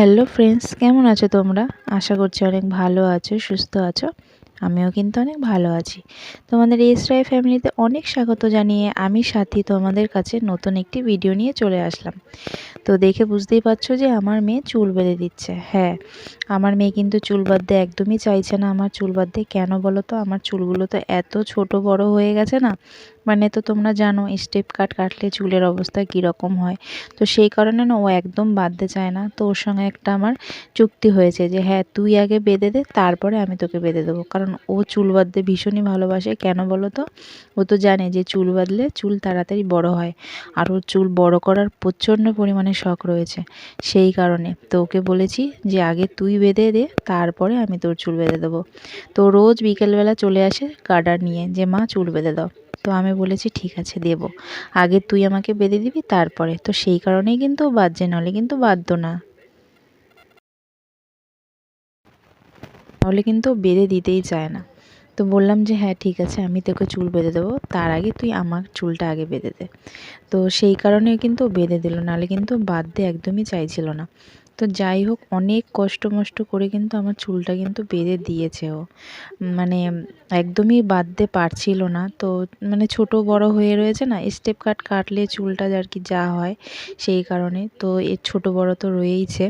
Hello friends কেমন আছো তোমরা? আশা করছি অনেক ভালো আছো, সুস্থ আছো। আমিও কিন্তু অনেক ভালো আছি। তোমাদের এস রায় ফ্যামিলিতে অনেক স্বাগত জানিয়ে আমি সাথী তোমাদের কাছে নতুন একটি ভিডিও নিয়ে চলে আসলাম। তো দেখে বুঝতেই পারছ যে আমার মেয়ে চুল বেঁধে দিচ্ছে। হ্যাঁ আমার মেয়ে কিন্তু চুল বাঁধতে একদমই চাইছে না। আমার চুল বাঁধতে কেন বলো তো? আমার চুলগুলো তো এত ছোট বড় হয়ে গেছে না মানে তো তোমরা জানো স্টেপ কাট কাটলে চুলের অবস্থা কীরকম হয়। তো সেই কারণে না, ও একদম বাঁধতে চায় না। তো ওর সঙ্গে একটা আমার চুক্তি হয়েছে যে হ্যাঁ তুই আগে বেঁধে দে, তারপরে আমি তোকে বেঁধে দেবো। কারণ ও চুল বাঁধতে ভীষণই ভালোবাসে। কেন বলো তো? ও তো জানে যে, চুল বাঁধলে চুল তাড়াতাড়ি বড় হয়। আর ওর চুল বড় করার প্রচণ্ড পরিমাণে শখ রয়েছে। সেই কারণে তো ওকে বলেছি যে, আগে তুই বেঁধে দে, তারপরে আমি তোর চুল বেঁধে দেবো। তো রোজ বিকেলবেলা চলে আসে গার্ডার নিয়ে যে, মা, চুল বেঁধে দাও। তো আমি বলেছি, ঠিক আছে, দেব। আগে তুই আমাকে বেঁধে দিবি, তারপরে। তো সেই কারণেই কিন্তু বাজছে, নাহলে কিন্তু বাধ্য না। তাহলে কিন্তু বেঁধে দিতেই চায় না। তো বললাম যে হ্যাঁ ঠিক আছে, আমি তোকে চুল বেঁধে দেবো। তার আগে তুই আমার চুলটা আগে বেঁধে দে। তো সেই কারণে কিন্তু বেঁধে দিল, নাহলে কিন্তু বাঁধতে একদমই চাইছিল না। তো যাই হোক, অনেক কষ্ট মষ্ট করে কিন্তু আমার চুলটা কিন্তু বেঁধে দিয়েছে ও। মানে একদমই বাঁধতে পারছিল না। তো মানে ছোট বড় হয়ে রয়েছে না স্টেপ কাট কাটলে চুলটা আর কি যা হয় সেই কারণে। তো এর ছোট বড় তো রয়েইছে।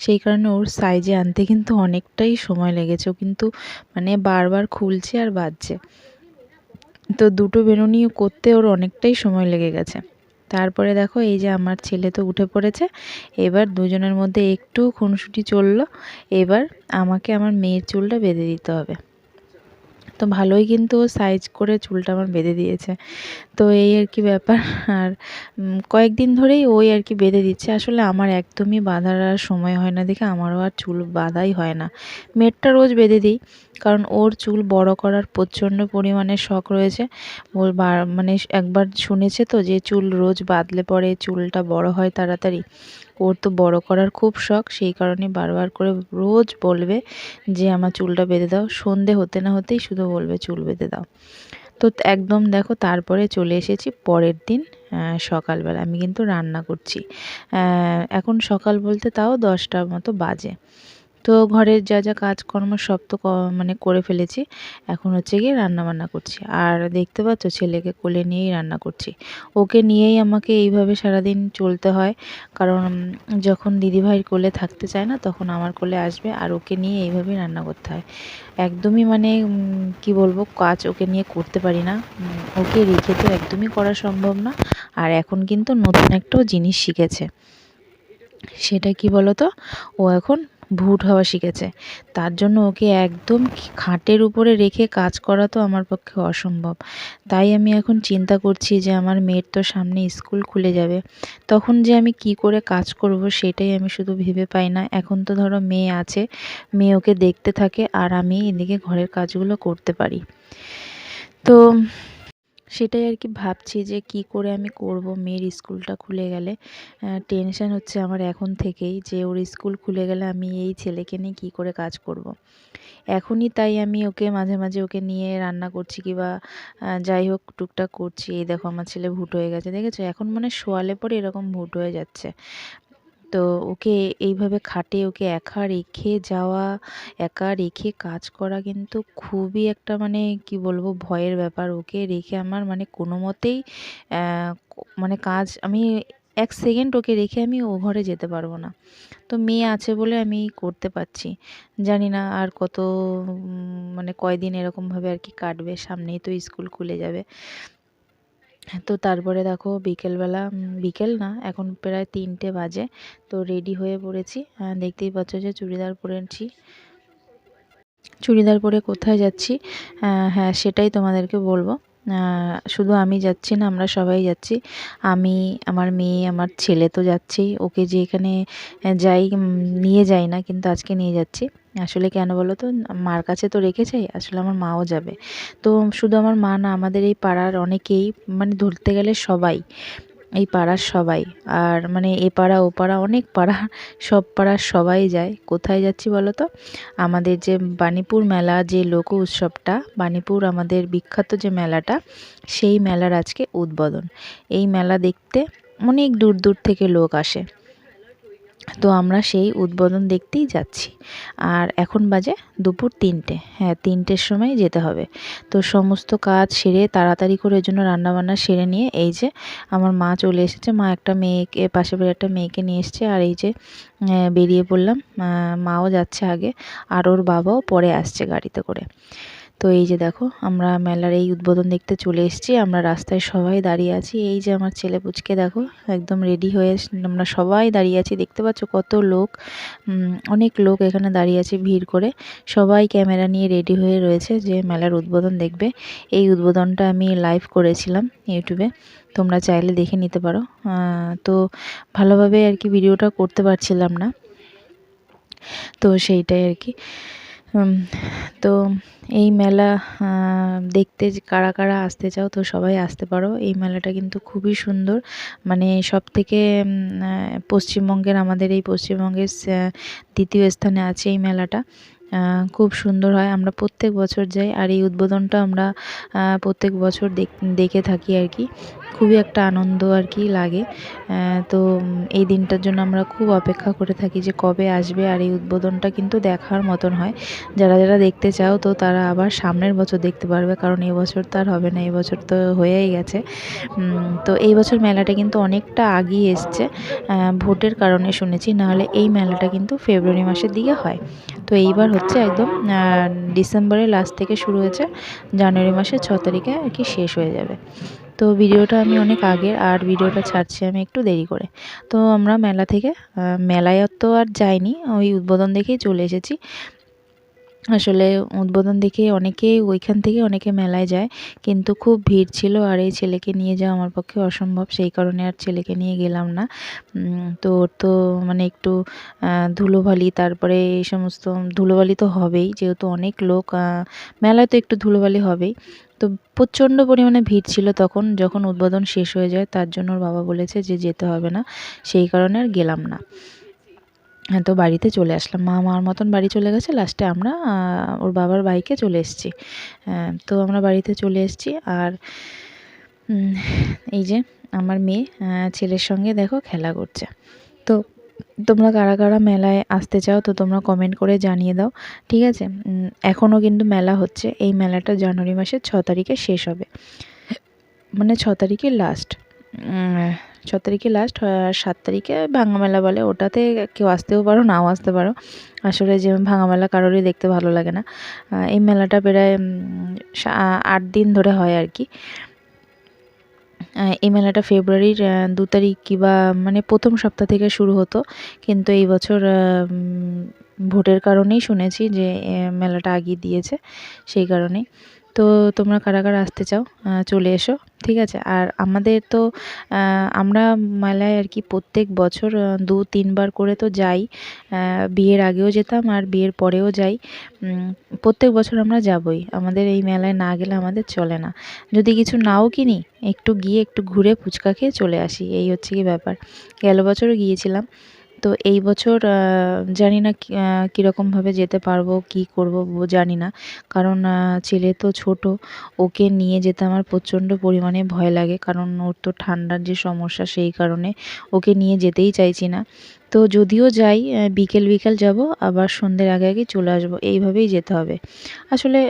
সেই কারণে ওর সাইজে আনতে কিন্তু অনেকটাই সময় লেগেছে। ও কিন্তু মানে বারবার খুলছে আর বাঁধছে। তো দুটো বেরুনি করতে ওর অনেকটাই সময় লেগে গেছে। তারপরে দেখো এই যে আমার ছেলে তো উঠে পড়েছে। এবার দুজনের মধ্যে একটু খুনসুটি চলল। এবার আমাকে আমার মেয়ের চুলটা বেঁধে দিতে হবে। তো ভালোই কিন্তু সাইজ করে চুলটা আমার বেঁধে দিয়েছে। তো এই আর কি ব্যাপার। আর কয়েকদিন ধরেই ওই আর কি বেঁধে দিচ্ছে। আসলে আমার একদমই বাঁধার আর সময় হয় না দেখে, আমারও আর চুল বাঁধাই হয় না। মেয়েরটা রোজ বেঁধে দিই, কারণ ওর চুল বড় করার প্রচণ্ড পরিমাণে শখ রয়েছে। ওর মানে একবার শুনেছে তো যে চুল রোজ বাঁধলে পরে চুলটা বড় হয় তাড়াতাড়ি। ওর তো বড় করার খুব শখ, সেই কারণে বারবার করে রোজ বলবে যে, আমার চুলটা বেঁধে দাও। সন্ধে হতে না হতেই শুধু বলবে, চুল বেঁধে দাও। তো একদম দেখো, তারপরে চলে এসেছি পরের দিন সকালবেলা। আমি কিন্তু রান্না করছি। এখন সকাল বলতে তাও দশটার মতো বাজে। তো ঘরের যা যা কাজকর্ম সব তো মানে করে ফেলেছি। এখন হচ্ছে গিয়ে রান্না বান্না করছি। আর দেখতে পাচ্ছ ছেলেকে কোলে নিয়েই রান্না করছি। ওকে নিয়েই আমাকে এইভাবে সারাদিন চলতে হয়। কারণ যখন দিদিভাইয়ের কোলে থাকতে চায় না, তখন আমার কোলে আসবে আর ওকে নিয়ে এইভাবেই রান্না করতে হয়। একদমই মানে কি বলব, কাজ ওকে নিয়ে করতে পারি না। ওকে রেখে তো একদমই করা সম্ভব না। আর এখন কিন্তু নতুন একটাও জিনিস শিখেছে। সেটা কি বলতো? ও এখন ভুট হওয়া শিখেছে। তার জন্য ওকে একদম খাটের উপরে রেখে কাজ করা তো আমার পক্ষে অসম্ভব। তাই আমি এখন চিন্তা করছি যে আমার মেয়ের তো সামনে স্কুল খুলে যাবে। তখন যে আমি কি করে কাজ করব সেটাই আমি শুধু ভেবে পাই না। এখন তো ধরো মেয়ে আছে, মেয়ে ওকে দেখতে থাকে আর আমি এদিকে ঘরের কাজগুলো করতে পারি। তো সেটাই আর কি ভাবছি যে কি করে আমি করব। মেয়ের স্কুলটা খুলে গেলে টেনশান হচ্ছে আমার এখন থেকেই যে ওর স্কুল খুলে গেলে আমি এই ছেলেকে নিয়ে কী করে কাজ করব। এখনই তাই আমি ওকে মাঝে মাঝে ওকে নিয়ে রান্না করছি কিবা যাই হোক টুকটাক করছি। এই দেখো আমার ছেলে ভুট হয়ে গেছে, দেখেছ? এখন মানে শোয়ালে পরে এরকম ভুট হয়ে যাচ্ছে। তো ওকে এইভাবে খাটে ওকে একা রেখে যাওয়া, একা রেখে কাজ করা কিন্তু খুবই একটা মানে কি বলব ভয়ের ব্যাপার। ওকে রেখে আমার মানে কোনো মতেই মানে কাজ আমি এক সেকেন্ড ওকে রেখে আমি ও ঘরে যেতে পারব না। তো মেয়ে আছে বলে আমি করতে পারছি। জানি না আর কত মানে কয়দিন এরকমভাবে আর কি কাটবে। সামনেই তো স্কুল খুলে যাবে। তো তারপরে দেখো বিকেলবেলা বিকেল না, এখন প্রায় তিনটে বাজে, তো রেডি হয়ে পড়েছি। দেখতেই পাচ্ছ যে চুড়িদার পরেছি চুড়িদার পরে কোথায় যাচ্ছি? হ্যাঁ সেটাই তোমাদেরকে বলব। শুধু আমি যাচ্ছি না, আমরা সবাই যাচ্ছি। আমি, আমার মেয়ে, আমার ছেলে তো যাচ্ছেই। ওকে যে এখানে যাই নিয়ে যাই না, কিন্তু আজকে নিয়ে যাচ্ছি। আসলে কেন বলো তো? মার কাছে তো রেখে যাই, আসলে আমার মাও যাবে। তো শুধু আমার মা না, আমাদের এই পাড়ার অনেকেই মানে ধরতে গেলে সবাই, এই পাড়ার সবাই, আর মানে এ পাড়া, ও পাড়া, অনেক পাড়া, সব পাড়ার সবাই যায়। কোথায় যাচ্ছি বলো তো? আমাদের যে বাণীপুর মেলা যে লোক উৎসবটা, বাণীপুর আমাদের বিখ্যাত যে মেলাটা, সেই মেলার আজকে উদ্বোধন। এই মেলা দেখতে অনেক দূর দূর থেকে লোক আসে। তো আমরা সেই উদ্বোধন দেখতেই যাচ্ছি। আর এখন বাজে দুপুর তিনটে। হ্যাঁ তিনটের সময় যেতে হবে। তো সমস্ত কাজ সেরে তাড়াতাড়ি করে জন্য রান্নাবান্না সেরে নিয়ে এই যে আমার মা চলে এসেছে। মা একটা মেয়েকে পাশে বাড়ি একটা মেয়েকে নিয়ে এসছে। আর এই যে বেরিয়ে পড়লাম। মাও যাচ্ছে আগে। আর ওর বাবাও পরে আসছে গাড়িতে করে। তো এই যে দেখো, আমরা মেলার এই উদ্বোধন দেখতে চলে এসেছি। আমরা রাস্তায় সবাই দাঁড়িয়ে আছি। এই যে আমার ছেলে পুচকে দেখো, একদম রেডি হয়ে আমরা সবাই দাঁড়িয়ে আছি। দেখতে পাচ্ছ কত লোক অনেক লোক এখানে দাঁড়িয়ে আছে ভিড় করে। সবাই ক্যামেরা নিয়ে রেডি হয়ে রয়েছে যে মেলার উদ্বোধন দেখবে। এই উদ্বোধনটা আমি লাইভ করেছিলাম ইউটিউবে তোমরা চাইলে দেখে নিতে পারো। তো ভালোভাবে আর কি ভিডিওটা করতে পারছিলাম না। তো সেইটাই আর কি। তো এই মেলা দেখতে কারা কারা আসতে চাও, তো সবাই আসতে পারো। এই মেলাটা কিন্তু খুবই সুন্দর। মানে সব থেকে পশ্চিমবঙ্গের, আমাদের এই পশ্চিমবঙ্গের দ্বিতীয় স্থানে আছে এই মেলাটা। খুব সুন্দর হয়। আমরা প্রত্যেক বছর যাই আর এই উদ্বোধনটা আমরা প্রত্যেক বছর দেখে থাকি আর কি। খুবই একটা আনন্দ আর কি লাগে। তো এই দিনটার জন্য আমরা খুব অপেক্ষা করে থাকি যে কবে আসবে আর এই উদ্বোধনটা কিন্তু দেখার মতন হয়। যারা যারা দেখতে চাও তো তারা আবার সামনের বছর দেখতে পারবে কারণ বছর তো আর হবে না এই বছর তো হয়েই গেছে। তো এই বছর মেলাটা কিন্তু অনেকটা আগিয়ে এসছে। ভোটের কারণে শুনেছি, নাহলে এই মেলাটা কিন্তু ফেব্রুয়ারি মাসের দিকে হয়। তো এইবার হচ্ছে একদম ডিসেম্বরের লাস্ট থেকে শুরু হয়েছে, জানুয়ারি মাসের ছ তারিখে আর কি শেষ হয়ে যাবে। তো ভিডিওটা আমি অনেক আগের, আর ভিডিওটা ছাড়ছি আমি একটু দেরি করে। তো আমরা মেলা থেকে মেলায় তো আর যাইনি, ওই উদ্বোধন দেখেই চলে এসেছি। আসলে উদ্বোধন দেখে অনেকে ওইখান থেকে অনেকে মেলায় যায়, কিন্তু খুব ভিড় ছিল আর এই ছেলেকে নিয়ে যাওয়া আমার পক্ষে অসম্ভব, সেই কারণে আর ছেলেকে নিয়ে গেলাম না। তো ওর তো মানে একটু ধুলোবালি, তারপরে এই সমস্ত ধুলোবালি তো হবেই, যেহেতু অনেক লোক মেলায় তো একটু ধুলোবালি হবেই। তো প্রচণ্ড পরিমাণে ভিড় ছিল তখন, যখন উদ্বোধন শেষ হয়ে যায়, তার জন্য ওর বাবা বলেছে যে যেতে হবে না, সেই কারণে আর গেলাম না। তো বাড়িতে চলে আসলাম। মা মার মতন বাড়ি চলে গেছে। লাস্টে আমরা ওর বাবার বাইকে চলে এসেছি। তো আমরা বাড়িতে চলে এসেছি। আর এই যে আমার মেয়ে ছেলের সঙ্গে দেখো খেলা করছে। তো তোমরা কারা কারা মেলায় আসতে চাও, তো তোমরা কমেন্ট করে জানিয়ে দাও। ঠিক আছে? এখনও কিন্তু মেলা হচ্ছে। এই মেলাটা জানুয়ারি মাসের ছ তারিখে শেষ হবে। মানে ছ তারিখে লাস্ট ছ তারিখে লাস্ট সাত তারিখে ভাঙা মেলা বলে। ওটাতে কেউ আসতেও পারো, নাও আসতে পারো। আসলে যে ভাঙা মেলা কারোরই দেখতে ভালো লাগে না। এই মেলাটা প্রায় আট দিন ধরে হয় আর কি। এই মেলাটা ফেব্রুয়ারির দু তারিখ কিবা মানে প্রথম সপ্তাহ থেকে শুরু হতো। কিন্তু এই বছর ভোটের কারণেই শুনেছি যে মেলাটা আগিয়ে দিয়েছে। সেই কারণেই। তো তোমরা কারা কারা আসতে চাও চলে এসো, ঠিক আছে? আর আমাদের তো আমরা মেলায় আর কি প্রত্যেক বছর দু তিনবার করে তো যাই বিয়ের আগেও যেতাম আর বিয়ের পরেও যাই। প্রত্যেক বছর আমরা যাবই, আমাদের এই মেলায় না গেলে আমাদের চলে না। যদি কিছু নাও কিনি, একটু গিয়ে একটু ঘুরে ফুচকা খেয়ে চলে আসি, এই হচ্ছে কি ব্যাপার। গেল বছরও গিয়েছিলাম তো এই বছর জানি না কীরকমভাবে যেতে পারব, কি করব জানি না। কারণ ছেলে তো ছোট, ওকে নিয়ে যেতে আমার প্রচণ্ড পরিমাণে ভয় লাগে। কারণ ওর তো ঠান্ডার যে সমস্যা, সেই কারণে ওকে নিয়ে যেতেই চাইছি না। তো যদিও যাই বিকেল বিকেল যাব, আবার সন্ধ্যের আগে আগে চলে আসব, এইভাবেই যেতে হবে। আসলে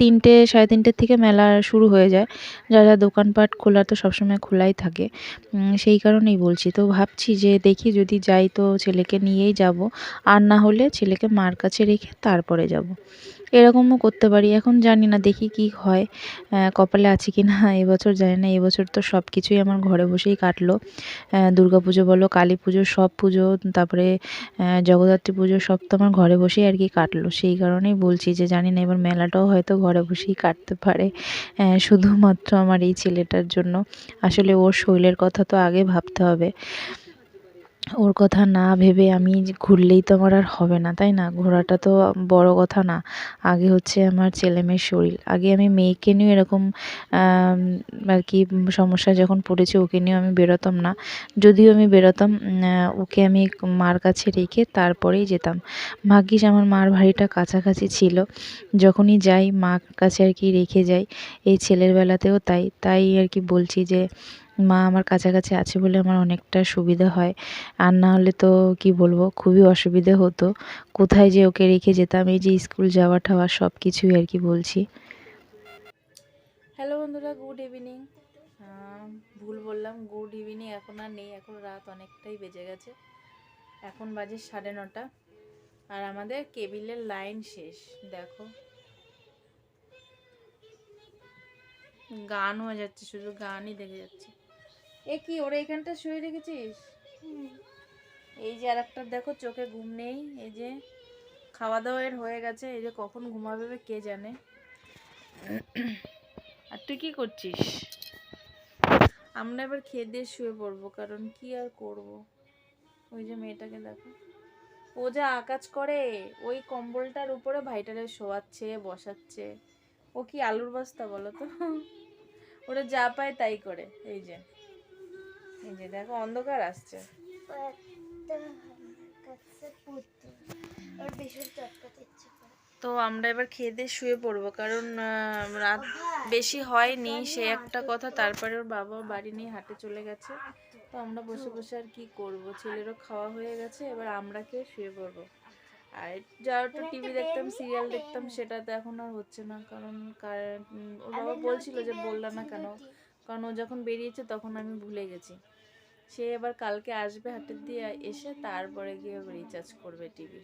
তিনটে, সাড়ে তিনটের থেকে মেলা শুরু হয়ে যায়। যা যা দোকানপাট খোলা তো সবসময় খোলাই থাকে। সেই কারণেই বলছি। তো ভাবছি যে দেখি যদি যাই তো ছেলেকে নিয়েই যাব, আর না হলে ছেলেকে মার কাছে রেখে তারপরে যাব। এরকমও করতে পারি। এখন জানি না, দেখি কি হয় কপালে আছে কি না এবছর জানি না। এবছর তো সব কিছুই আমার ঘরে বসেই কাটলো। দুর্গা পুজো বলো কালী পুজো সব পুজো তারপরে জগদ্ধাত্রী পুজো সব তো আমার ঘরে বসেই আর কি কাটলো। সেই কারণেই বলছি যে, জানি না, এবার মেলাটাও হয়তো ঘরে বসেই কাটতে পারে। শুধুমাত্র আমার এই ছেলেটার জন্য। আসলে ওর শৈলের কথা তো আগে ভাবতে হবে। ওর কথা না ভেবে আমি ঘুরলেই তো আমার আর হবে না, তাই না? ঘোরাটা তো বড় কথা না। আগে হচ্ছে আমার ছেলে মেয়ের শরীর। আগে আমি মেয়েকে নিয়েও এরকম আর কি সমস্যা যখন পড়েছে ওকে নিয়েও আমি বেরোতাম না। যদিও আমি বেরোতাম ওকে আমি মার কাছে রেখে তারপরেই যেতাম। ভাগ্যিস আমার মার বাড়িটা কাছাকাছি ছিল। যখনই যাই, মার কাছে আর কি রেখে যাই। এই ছেলের বেলাতেও তাই। তাই আর কি বলছি যে মা আমার কাছাকাছি আছে বলে আমার অনেকটা সুবিধা হয়। আর না হলে তো কি বলব, খুবই অসুবিধে হতো। কোথায় যে ওকে রেখে যেতাম, এই যে স্কুল যাওয়া ঠাওয়া সব কিছুই আর কি বলছি। হ্যালো বন্ধুরা গুড ইভিনিং ভুল বললাম গুড ইভিনিং এখন আর নেই, এখন রাত অনেকটাই বেজে গেছে। এখন বাজে সাড়ে নটা। আর আমাদের কেবিলের লাইন শেষ, দেখো। গান হয়ে যাচ্ছে, শুধু গানই দেখে যাচ্ছে। এ কি, ওরা এখানটা শুয়ে রেখেছিস? এই যে আর একটা দেখো, চোখে ঘুম নেই, এই যে খাওয়া দাওয়া এর হয়ে গেছে, এই যে কখন ঘুমাবে কে জানে? আর তুই কি করছিস? আমরা এবার খেয়ে দিয়ে শুয়ে পড়ব, কারণ কি আর করব? ওই যে মেয়েটাকে দেখো। ও যা আকাজ করে, ওই কম্বলটার উপরে ভাইটারে শোয়াচ্ছে, বসাচ্ছে। ও কি আলুর বস্তা বলো তো? ওরা যা পায় তাই করে, এই যে। এই যে দেখো অন্ধকার আসছে। তো আমরা এবার খেয়ে দিয়ে শুয়ে পড়ব কারণ রাত বেশি হয়নি। সে একটা কথা তারপরে ওর বাবা বাড়ি নিয়ে হাটে চলে গেছে। তো আমরা বসে বসে আর কি করব? ছেলেরও খাওয়া হয়ে গেছে এবার আমরা খেয়ে শুয়ে পড়ব। আর যা একটু টিভি দেখতাম সিরিয়াল দেখতাম সেটা তো এখন আর হচ্ছে না কারণ ওর বাবা বলছিল যে বললাম না কেন? কারণ ও যখন বেরিয়েছে তখন আমি ভুলে গেছি। সে এবার কালকে আসবে হাটের দিয়ে এসে তারপরে গিয়ে রিচার্জ করবে টিভি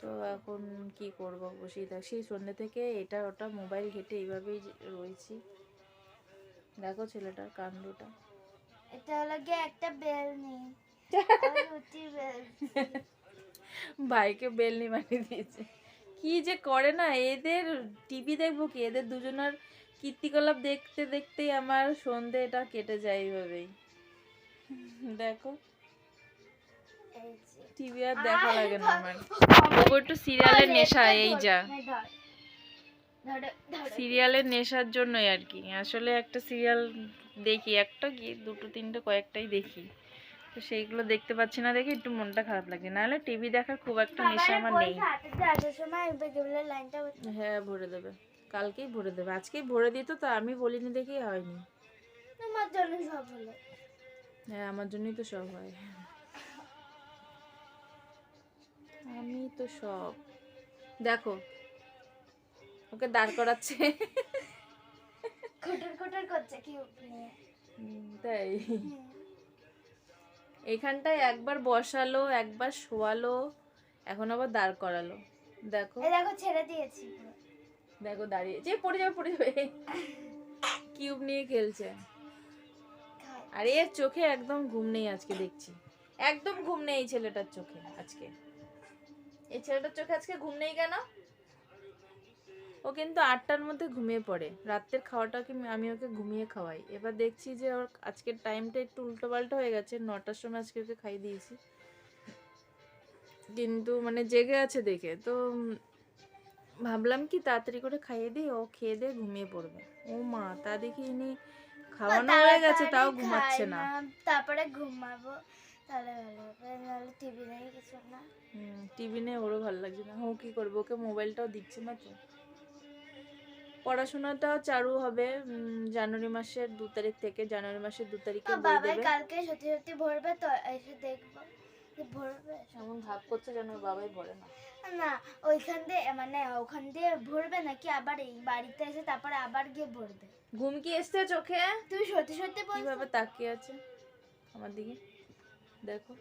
তো এখন কি করব বসেই থাক সেই সন্ধ্যে থেকে এটা ওটা মোবাইল ঘেটে এইভাবেই রয়েছি। দেখো ছেলেটার কাণ্ডটা। এটা হলো গিয়ে একটা বেল নেই। ভাইকে বেলনি মারিয়ে দিয়েছে। কি যে করে না এদের টিভি দেখব কি? এদের দুজনের কীর্তিকলাপ দেখতে দেখতেই আমার সন্ধে এটা কেটে যায় এইভাবেই। দেখো। টিভি আর দেখা লাগে না আমার। ও একটু সিরিয়ালের নেশা এই যা। সিরিয়ালের নেশার জন্যই আর কি। আসলে একটা সিরিয়াল দেখি একটা কি দুটো তিনটে কয়েকটাই দেখি। তো সেইগুলো দেখতে পাচ্ছি না দেখে একটু মনটা খারাপ লাগে। নাহলে টিভি দেখার খুব একটা নেশা আমার নেই। হ্যাঁ ভরে দেবে। কালকেই ভরে দেবে। আজকেই ভরে দিত তো আমি বলিনি দেখেই হয়নি। আমার জন্য সব হলো। হ্যাঁ আমার জন্যই তো সব হয়। আমি তো সব। দেখো ওকে দাঁড় করাচ্ছে। করছে কি তাই? এইখানটায় একবার বসালো একবার শোয়ালো এখন আবার দাঁড় করালো। দেখো। দেখো ছেড়ে দিয়েছি। দেখো দাঁড়িয়ে যে পড়ে যাবে পড়ে যাবে। কিউব নিয়ে খেলছে। আর এর চোখে একদম ঘুম নেই আজকে দেখছি। একদম ঘুম নেই ছেলেটার চোখে আজকে। এই ছেলেটার চোখে আজকে ঘুম নেই কেন? ও কিন্তু আটটার মধ্যে ঘুমিয়ে পড়ে। রাতের খাওয়াটাকে আমি- ওকে ঘুমিয়ে খাওয়াই। এবার দেখছি যে ওর আজকের টাইমটা একটু উল্টো পাল্টা হয়ে গেছে। নটার সময় আজকে ওকে খাইয়ে দিয়েছি। কিন্তু মানে জেগে আছে দেখে। তো ভাবলাম কি তাড়াতাড়ি করে খাইয়ে দিই। ও খেয়ে দিয়ে ঘুমিয়ে পড়বে। ও মা, তা দেখি ইনি খাওয়ানো হয়ে গেছে তাও ঘুমাচ্ছে না। তারপরে ঘুমাবো। তাহলে ভালো হবে নাহলে টিভি নেই কিছু না। টিভি নিয়ে ওরও ভালো লাগছে না। ও কি করব? ওকে মোবাইলটাও দিচ্ছে না তো। পড়াশোনাটাও চালু হবে জানুয়ারি মাসের দু তারিখ থেকে। জানুয়ারি মাসের দু তারিখে বই বাবাই দেবে। কালকে সত্যি সত্যি ভরবে তো এসে দেখব। ভরবে? এমন ভাব করছে যেন বাবাই ভরে না। না ওইখান দিয়ে মানে ওখান দিয়ে ভরবে নাকি আবার এই বাড়িতে এসে তারপরে আবার গিয়ে ভরবে? ঘুম কি এসছে চোখে? তুই সত্যি সত্যি বলছিস কীভাবে তাকিয়ে আছে? আমার দিকে। দেখো।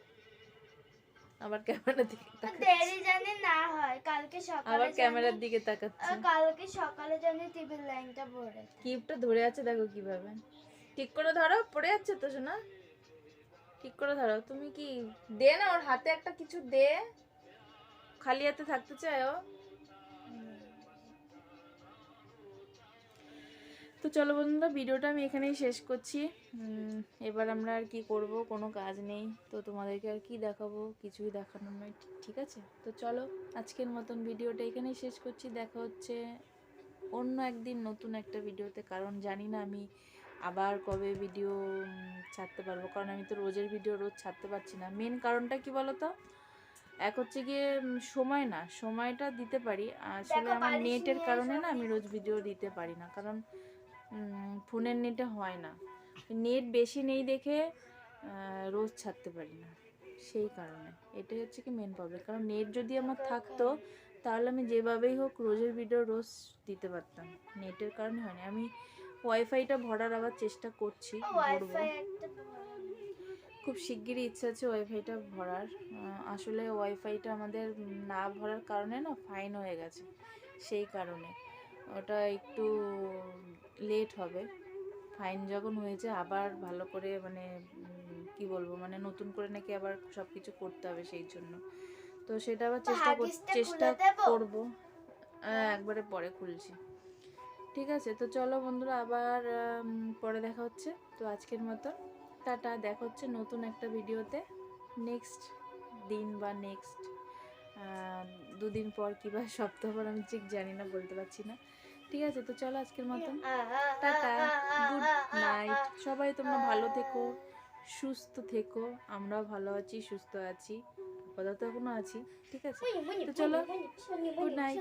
আবার ক্যামেরার দিকে। দেরি জানি না হয় কালকে সকালে আবার ক্যামেরার দিকে তাকাচ্ছে। কালকে সকালে জানি টিভির লাইনটা ভরে কিপটা ধরে আছে দেখো কীভাবে। ঠিক করে ধরো পড়ে যাচ্ছে তো শোনা ঠিক করে ধরো। তুমি কি দে না ওর হাতে একটা কিছু দে। খালি হাতে থাকতে চায় ও। তো চলো বন্ধুরা, ভিডিওটা আমি এখানেই শেষ করছি। এবার আমরা আর কি করব, কোনো কাজ নেই। তো তোমাদেরকে আর কি দেখাবো, কিছুই দেখানোর নয়, ঠিক আছে? তো চলো, আজকের মতন ভিডিওটা এখানেই শেষ করছি। দেখা হচ্ছে অন্য একদিন নতুন একটা ভিডিওতে। কারণ জানি না আমি আবার কবে ভিডিও ছাড়তে পারব। কারণ আমি তো রোজের ভিডিও রোজ ছাড়তে পারছি না। মেন কারণটা কি বলো তো? এক হচ্ছে গিয়ে সময় না সময়টা দিতে পারি। আসলে আমার নেটের কারণে না আমি রোজ ভিডিও দিতে পারি না কারণ ফোনের নেটে হয় না। নেট বেশি নেই দেখে রোজ ছাড়তে পারি না সেই কারণে। এটাই হচ্ছে কি মেন প্রবলেম কারণ নেট যদি আমার থাকতো তাহলে আমি যেভাবেই হোক রোজের ভিডিও রোজ দিতে পারতাম। নেটের কারণে হয়নি। আমি ওয়াইফাইটা ভরার আবার চেষ্টা করছি খুব শিগগিরই ইচ্ছা আছে ওয়াইফাইটা ভরার। আসলে ওয়াইফাইটা আমাদের না ভরার কারণে না ফাইন হয়ে গেছে সেই কারণে। ওটা একটু লেট হবে। ফাইন যখন হয়েছে আবার ভালো করে মানে কি বলব মানে নতুন করে নাকি আবার সব কিছু করতে হবে সেই জন্য। তো সেটা আবার চেষ্টা কর চেষ্টা? করব। একবারে পরে খুলছি। ঠিক আছে তো চলো বন্ধুরা আবার পরে দেখা হচ্ছে। তো আজকের মতো টাটা দেখা হচ্ছে নতুন একটা ভিডিওতে নেক্সট দিন বা নেক্সট দুদিন পর কিংবা সপ্তাহ পর আমি ঠিক জানি না বলতে পারছি না ঠিক আছে তো চলো আজকের মতন টাটা গুড নাইট সবাই তোমরা ভালো থেকো সুস্থ থেকো আমরাও ভালো আছি সুস্থ আছি আপাতত এখনও আছি ঠিক আছে তো চলো, গুড night.